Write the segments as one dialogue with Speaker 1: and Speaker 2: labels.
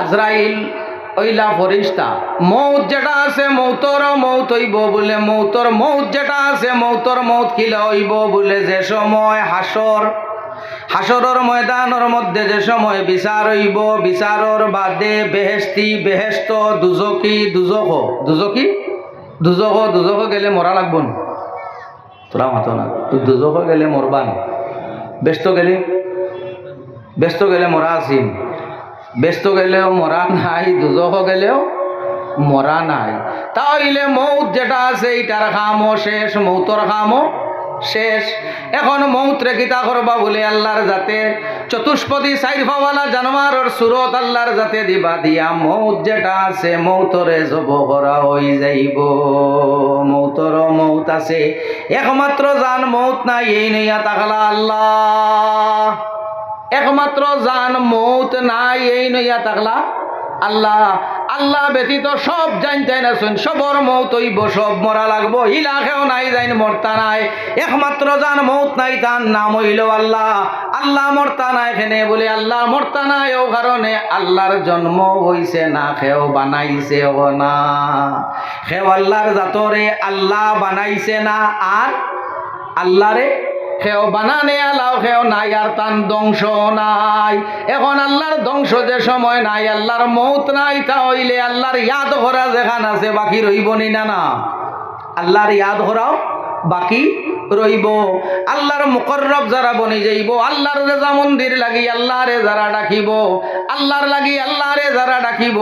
Speaker 1: আজরাইল, ওইলা ফরিস্তা, মৌত যেটা আছে মৌতর মৌত হইব বলে মৌতর মৌত যেটা আছে মৌতর মৌত খিলা হইব বলে যে সময় হাসর। হাসরের ময়দানের মধ্যে যে সময় বিচার হইব, বিচারর বাদে বেহেস্তি বেহেস্ত দুজকি, দুজক দুজকি? দুজক দুজক গেলে মরা লাগব না? তোরা মাতো না দুজক গেলে মরবান ব্যস্ত গেলে? ব্যস্ত গেলে মরা আসিম ব্যস্ত গেলেও মরা নাই দুজক গেলেও মরা নাই। তাহলে মৌত যেটা আছে এইটার খামও শেষ মৌতর খামও শেষ। এখন মৌত্রে কিতা করবা বলে আল্লাহর যাতে চতুষ্পদী সাইরফাওয়ালা জানোয়ারের সুরত আল্লাহর যাতে দিবা দিয়া। মৌত যেটা আছে মৌতরে জব করা হই যাইব। মৌতর মৌত আছে। একমাত্র জান মৌত নাই, এই নইয়া তাকলা আল্লাহ। একমাত্র জান মৌত নাই, এই নইয়া তাকলা আল্লাহ আল্লাহ ব্যতীত সব জানতে না শুন, সবর মৌত হইব, সব মরা লাগবো। ইলাকেও নাই যাইন মরতা নাই। একমাত্র জান মৌত নাই, তার নাম হইল আল্লাহ। আল্লাহ মরতা নাই এখানে বলে, আল্লাহ মরতা নাই ও কারণে আল্লাহর জন্ম হইছে না খেও বানাইছে ও না। খেও আল্লাহর জাতরে আল্লাহ বানাইছে না, আর আল্লাহরে সেও বানানে আলাও খেও নাই আর তান ধ্বংস নাই। এখন আল্লাহর ধ্বংস যে সময় নাই, আল্লাহর মৌত নাই তা হইলে আল্লাহর ইয়াদ করা যেখান আছে বাকি রইব নি না? আল্লাহর ইয়াদ করাও বাকি রইব। আল্লাহর মুকর্রব যারা বনি যাইব, আল্লাহর রেজা মন্দির লাগি আল্লাহরে যারা ডাকিব। আল্লাহর লাগি আল্লাহরে যারা ডাকিব।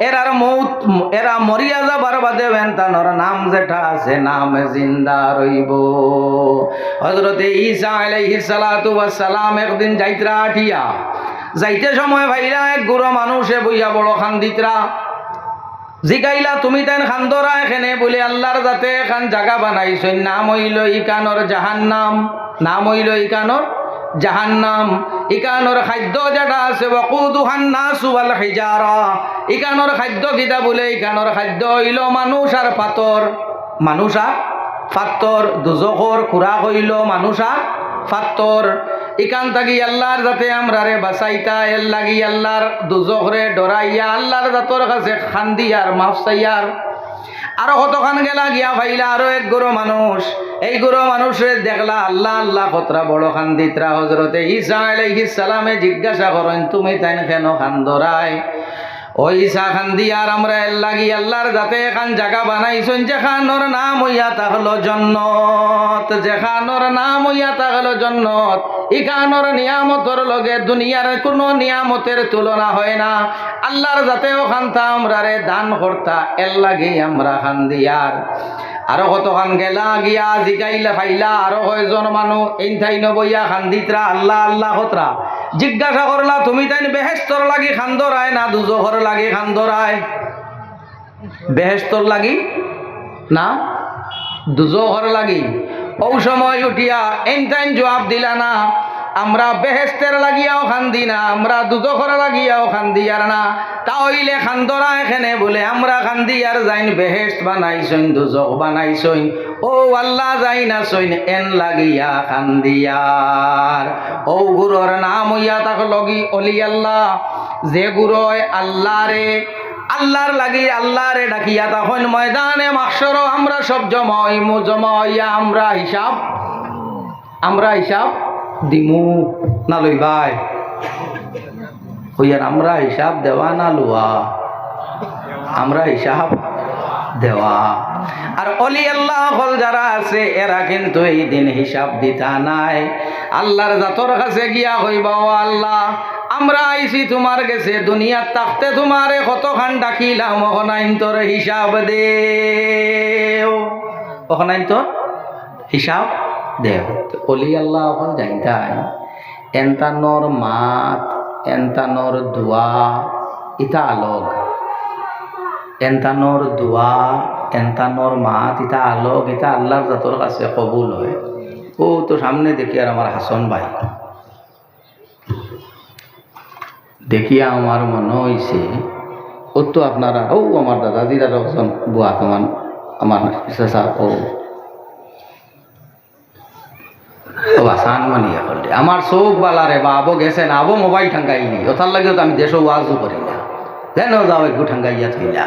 Speaker 1: এরার মৌত, এরা মরিয়া যাবার বাদে বেন্তানোর নাম যেটা আছে, নাম জিন্দা রইব। হজরতে ঈসা আলাইহিস সালাতু সালাম একদিন যাইত্রা আঠিয়া যাইতে সময় ভাইরা এক গুরু মানুষে বইয়া বড় খান্দিতরা জিগাইলা, তুমি তেন খান্দরা এখানে? বলে, আল্লাহর যাতে এখান জাগা বানাইছই নাম হইল ইকানর জাহান নাম নাম হইল ইকানর জাহান নাম ইকানর খাদ্য যেটা আছে ওয়াল হিজারা ইকানর খাদ্য কিতা বলে? ইকানর খাদ্য হইল মানুষ আর পাতর মানুষ আর পাত্তর দুজকর খুরা হইল মানুষ আর পাত্তর ইকান থাকি আল্লাহর যাতে আমরা রে বাসাইতা এর লাগি আল্লাহর দুজকরে ডরাইয়া, আল্লাহর জাতর কাছে খান্দিয়ার, মাফ চাইয়ার। আরও কতখান গেলা গিয়া ভাইলা, আরও এক গুরু মানুষ। এই গুরু মানুষে দেখলা আল্লাহ আল্লাহ কতরা বড় খান্দিতরা। হজরতে ঈসা আলাইহিস সালামে জিজ্ঞাসা করেন, তুমি তাই কেন খান্দরায়? ওই ঈসা খান্দি আর আমরা লাগি আল্লাহর যাতে এখান জায়গা বানাইছেন, যেখানোর নাম হইয়া তাহলো জন্নত, যেখানোর নাম হইয়া তাহলো জন্নত। ইখানোর নিয়ামতর লগে দুনিয়ার কোনো নিয়ামতের তুলনা হয় না। আল্লাহর যাতে ওখান তা আমরা রে দান কর্তা, এর লাগে আমরা খান দিয়ার। আরও কতখান গেলা গিয়া জিগাইলা ফাইলা, আরও কয়জন মানুষ ঠাই নবইয়া খান্দিতরা আল্লাহ আল্লাহ হতরা জিজ্ঞাসা করলা, তুমি তাই বেহেস্তর লাগি খান্দরায় না দুজোহর লাগি খান্দরায়? বেহেস্তর লাগি না, দুজোহর লাগি। ও সময় উঠিয়া এন টাইম জবাব দিলা না। আমরা বেহেস্তের লাগিয়াও খান্দি না, আমরা দুজোখর লাগিয়াও খান্দি আর না। তাহলে খান্দরা এখানে বলে, আমরা খান্দি আর যাইন, বেহেস্ত বানাইছইন দুজক বানাইছইন। ও আল্লাহ যাই না সইন এন লাগিয়া খান্দিয়ার ও গুরুর নাম হইয়া তাক লগি অলি আল্লাহ। যে গুরয় আল্লাহ রে আল্লাহর লাগি আল্লাহরে ডাকিয়া তখন ময়দানে মাকসর আমরা সব জমাই, মু জমাইয়া আমরা হিসাব আমরা হিসাব দিমু, না লই ভাই হইয়ার আমরা হিসাব দেওয়া না লুয়া। আমরা হিসাব দেওয়া। আর অলি আল্লাহ হল যারা আছে, এরা কিন্তু এই দিন হিসাব দিতা নাই। আল্লাহর জাতর কাছে গিয়া হইবা ও আল্লাহ, আমরা আইছি তোমার গেছে দুনিয়ার তাকতে তোমারে কতখান ডাকিলাম অহনাইন তোর হিসাব দে অহনাইন তোর হিসাব দেও। তো অলি আল্লাহ এখন জানতাই এন্তানোর মাত এন্তানোর দোয়া, ইতা আলোক। এন্তানোর দোয়া এন্তানোর মাত, ইতা আলোক, ইতা আল্লাহর জাতর কাছে কবুল হয়। ও, তো সামনে দেখি আর আমার হাসন ভাই। দেখিয়া আমার মনে হয়েছে ও তো আপনারা ও আমার দাদাজিরা রকম বুয়া তোমার আমার ও আসান মানিয়া করলে আমার চোখ বালারে বা আবো গেছেন আবো মোবাইল ঠাঙ্গাইনি ওথার লাগেও তো আমি দেশও ওয়াজও করি না। যেন যাও একটু ঠাঙ্গাইয়া থইলা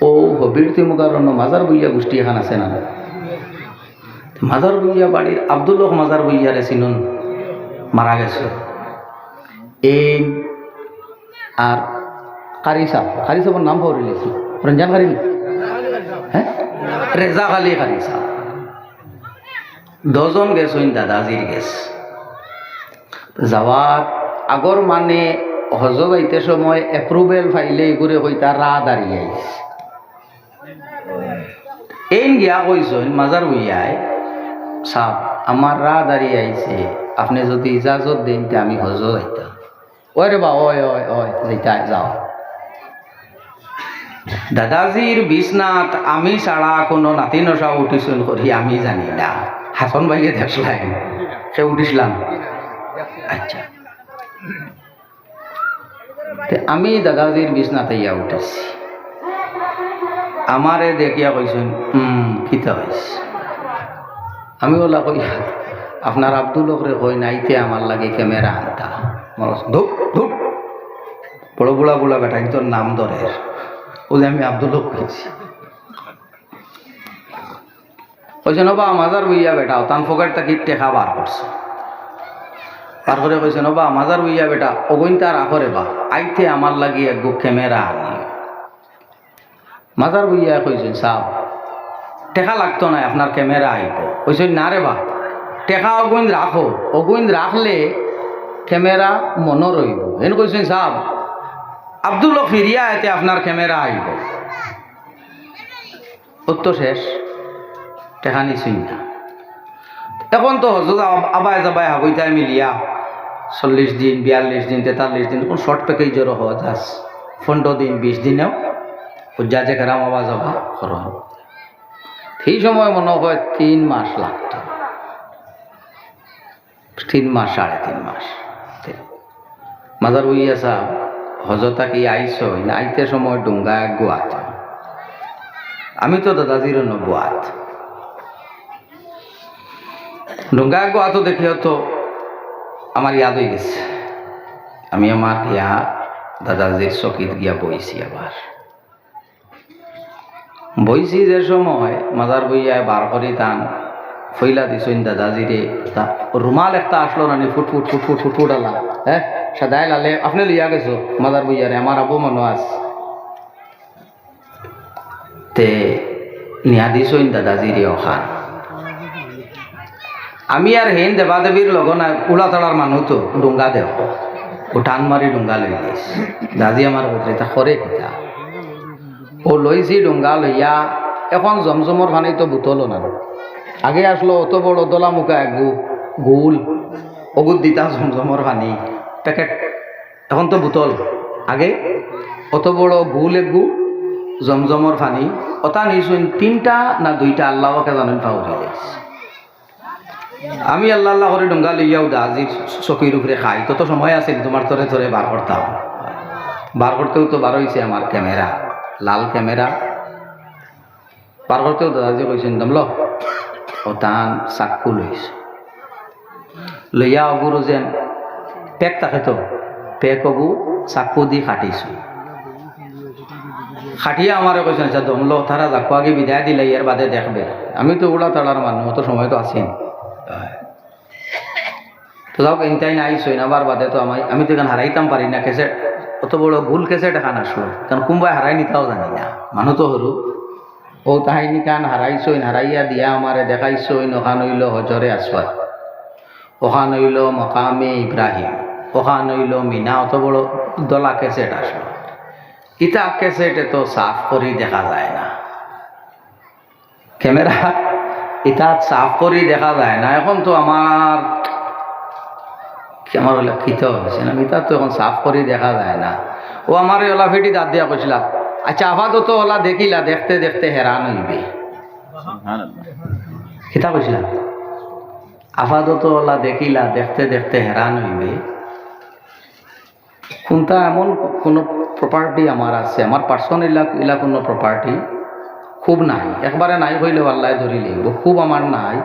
Speaker 1: ও হবির তিমুগার মাজার বইয়া গোষ্ঠী এখন আছে না? মাজার বইয়া বাড়ির আব্দুল হক মাজার বইয়ারে চিনুন, মারা গেছে। এই আর কারি সাহ কারি সাহেবের নাম পাওয়া রিলেছি রঞ্জান কারি হ্যাঁ? রেজা খালি কারি সাহ দজন গেছইন দাদাজির গেছ। যাওয়ার আগর মানে হজ যাইতে সময় এপ্রুভেল ফাইলে করে হইতা রা দাঁড়িয়ে আইস এই গিয়া কইসইন মাজার বইয়ায় সাপ আমার রা দাঁড়িয়ে আইছে আপনি যদি ইজাজত দেন তে আমি হজ যাইতাম ওই রে বা ওই ওই ওই যাইতা যাও দাদাজির বিছনাথ আমি ছাড়া কোনো নাতি নশা উঠিছুন করি আমি জানি না। হাসন ভাইয়ে দেখলাই সে উঠিছিলাম। আচ্ছা। আমি দাদাজির বিছনাতে ইয়া উঠেছি। আমারে দেখিয়া কইছেন হুম কিতা হয়েছে আমি ওলা কই, আপনার আব্দুল রে কই নাইতে আমার লাগে ক্যামেরা আনতা। ধুপ ধুপ। বড় বুড়া বুড়া বেটা তোর নাম ধরে। ও যে আমি আব্দুল কইছি। কইছে, নবা, মাজার বইয়া বেটা, তান ফোকেট তাকি টেকা বার করছে। বার করে কইছে, নবা, মাজার বইয়া বেটা, অগৈন তার আখরে বা, আইতে আমার লাগি এক গো ক্যামেরা আনি মাজার বইয়া কইছেন সাহ, টেকা লাগতো না, আপনার ক্যামেরা আইব। কইছেন না রে বা, টেকা অগুইন রাখো অগুইন রাখলে ক্যামেরা মনে রইব। এন কইছেন সাহ, আব্দুল ফিরিয়া এতে আপনার ক্যামেরা আইব। উত্তর শেষ। টেকা নিছুই না এখন তো হজরত আবাই যাবাই হাবইতাই মিলিয়া চল্লিশ দিন, বিয়াল্লিশ দিন, তেতাল্লিশ দিন, কোন শর্ট প্যাকেজেরও হজ আস পনেরো দিন, বিশ দিনেও যা যে কেরাম আবা যাবা করো সেই সময় মনে হয় তিন মাস লাগত। তিন মাস, সাড়ে তিন মাস। মাজার উইয়া সাহ হজতা কি আইস আইতে সময় ডুঙ্গা গোয়াত আমি তো দাদাজির গোয়াত ডুঙ্গা গোয়াত দেখিও তো আমার ইয়াদ হয়ে গেছে আমি আমার ইয়া দাদাজির চকিত গিয়া বইছি আবার বইছি যে সময় মাজার বইয়া বার করি টান ফইলা দিছইন দাদাজিরে তা রুমাল একটা আসলো নানি ফুট ফুট ফুট ফুট ফুট ফুট আলা হ্যাঁ সাদাই লালে আপনি লিয়া গেছো মাজার বইয়ারে আমার আবু মনো আস তে নিয়া দিছইন দাদাজিরে অখান আমি আর হেন দেবা দেবীর লগ না উলা তলার মানুহ তো ডুঙ্গা দেও। উঠান মারি ডুঙ্গা লই দিস দাদি আমার বদলে তা করে কিতা ও লইছি ডুঙ্গা লইয়া, এখন জমজমর পানি তো বুতলো না। আগে আসলো অত বড় দলা মুখা গু গুল, অগুত দিতা জমজমর পানি প্যাকেট এখন তো বুতল আগে অত বড় গুল এগু জমজমর পানি অতা নিছুন তিনটা না দুইটা আল্লাহকে জানেন পাহরি দিয়েছে আমি আল্লাহ আল্লাহ করে ডুঙ্গা লইয়াও দাজির চকির উপরে খাই। তত সময় আছে তোমার তরে ধরে বার করতাম বার করতেও তো বার হয়েছে আমার ক্যামেরা, লাল ক্যামেরা। বার করতেও দাদাজি কইছেন দমল ও তান চাক্ষু লইছে লইয়া অগুরু যেন পেক থাকে তো, পেক অগু চাক্ষু দি খাটিছো। খাটিয়া আমারে কইছেন আচ্ছা দমল তারা জাকু আগে বিদায় দিলে ইয়ার বাদে দেখবে। আমি তো উড়া তাড়ার মানুষ অত সময় তো আসেন তো যাও ইনটাই নাই সৈনাবার বাদে তো আমি আমি তো এখানে হারাইতাম পারি না কেসেট অত বড় ভুল কেসেট এখান আসলো কারণ কোনবাই হারাই নিতাও জানি না। মানুষ তো হরু ও তাহাইনি কান হারাইছইন হারাইয়া দিয়া আমারে দেখাইছইন ওখান হইল হজরে আসওয়াদ ওখান হইল মকামে ইব্রাহিম ওখান হইল মিনা, অত বড় দলা কেসেট আসলো ইটা কেসেটে তো সাফ করি দেখা যায় না। ক্যামেরা এটা সাফ করি দেখা যায় না। এখন তো আমার আমার ওলা খিতে হয়েছে না? মিতা তো এখন সাফ করি দেখা যায় না। ও আমার ওলা ফেটি দাঁত দিয়া কইছিলা আচ্ছা আপাতত তো ওলা দেখিলা দেখতে দেখতে হেরান হইবে। খিতা কইছিলা আপাতত ওলা দেখিলা দেখতে দেখতে হেরান হইবে। কোনটা এমন কোনো প্রপার্টি আমার আছে? আমার পার্সোনাল ইলা কোনো প্রপার্টি খুব নাই একবারে নাই হইলেও আল্লাহ ধরি লিখব খুব আমার নাই।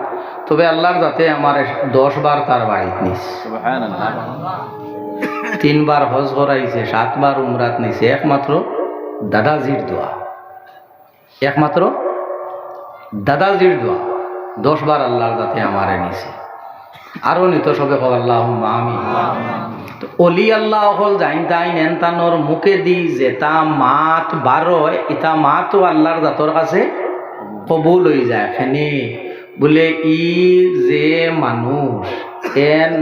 Speaker 1: তবে আল্লাহর যাতে আমার দশ বার তার বাড়িতে নিস। তিনবার হজ করাইছে সাতবার উমরাত নিছে একমাত্র দাদাজির দোয়া। একমাত্র দাদাজির দোয়া দশবার আল্লাহর যাতে আমারে নিছে। আরও নিত সবে আল্লাহ আমি তো অলি আল্লাহ মাত কাছে যায়। ই যে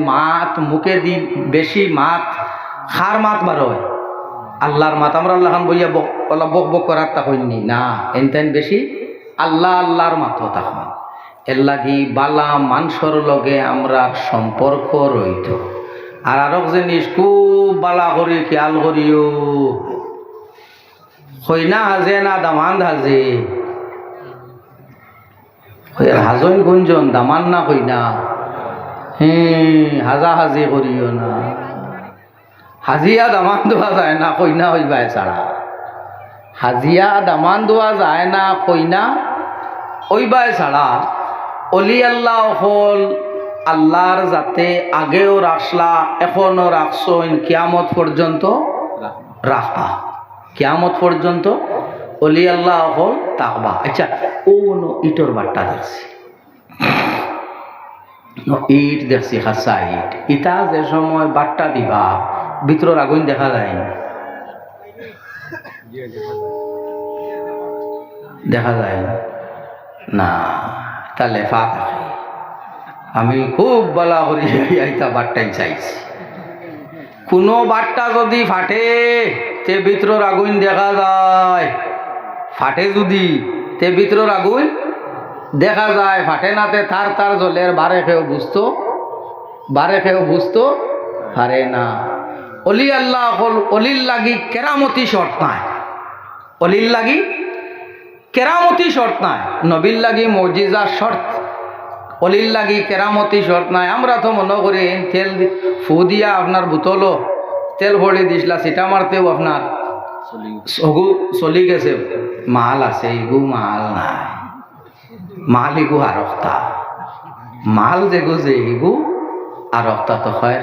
Speaker 1: মাত দি বেশি মাত, খার মাত বারোয় আল্লাহর মাত, আমরা আল্লাহ খান বইয়া বক বক করার তা হইনি না এন এনতেন বেশি আল্লাহ আল্লাহর মাতো তখন এর লাগি বালা মানসর লগে আমরা সম্পর্ক রইত। আর আরক জিনিস খুব বালা করি, খেয়াল করিও। হইনা হাজে, না দামান হাজে। হাজন গুঞ্জন, দামান না কইনা হ্যাঁ হাজা হাজি করিও না। হাজিয়া দামান দেওয়া যায় না কইনা হইবাই ছাড়া। হাজিয়া দামান দেওয়া যায় না কইনা ওইবাই ছাড়া। অলি আল্লাহ হল আল্লাহর যাতে আগেও রাখলা এখনও রাখছইন কিয়ামত পর্যন্ত? রাখবা। কিয়ামত পর্যন্ত অলি আল্লাহ হল তাকবা। আচ্ছা ও নো ইটর বাট্টা দেখছি ইট দেখছি হাসা ইট। ইটা যে সময় বাট্টা দিবা ভিতর আগুন দেখা যায় না। দেখা যায় না। তাহলে ফা আমি খুব বলা করি এইটা বাট্টাই চাইছি। কোনো বাট্টা যদি ফাটে, তে ভিতর আগুন দেখা যায়। ফাটে যদি, তে ভিতর আগুন দেখা যায়। ফাটে নাতে থার তার জলের বারে খেয়েও বুঝতো, বারে খেয়েও বুঝতো পারে না। অলি আল্লাহ অলির লাগি কেরামতি শর্ত নাই। অলির লাগি কেরামতি শর্ত নাই। নবীর লাগি মজিজা শর্ত। অলির লাগি কেরামতি শর্ত নাই। আমরা তো মনে করি তেল ফু দিয়া আপনার বোতলও তেল ভরে দিছিলা সিটা মারতেও আপনার সগু চলি গেছে। মাল আছে ইগু মাল নাই। মাল ইগু আরক্তা মাল যেগু যে ইগু আরক্তা তো হয়।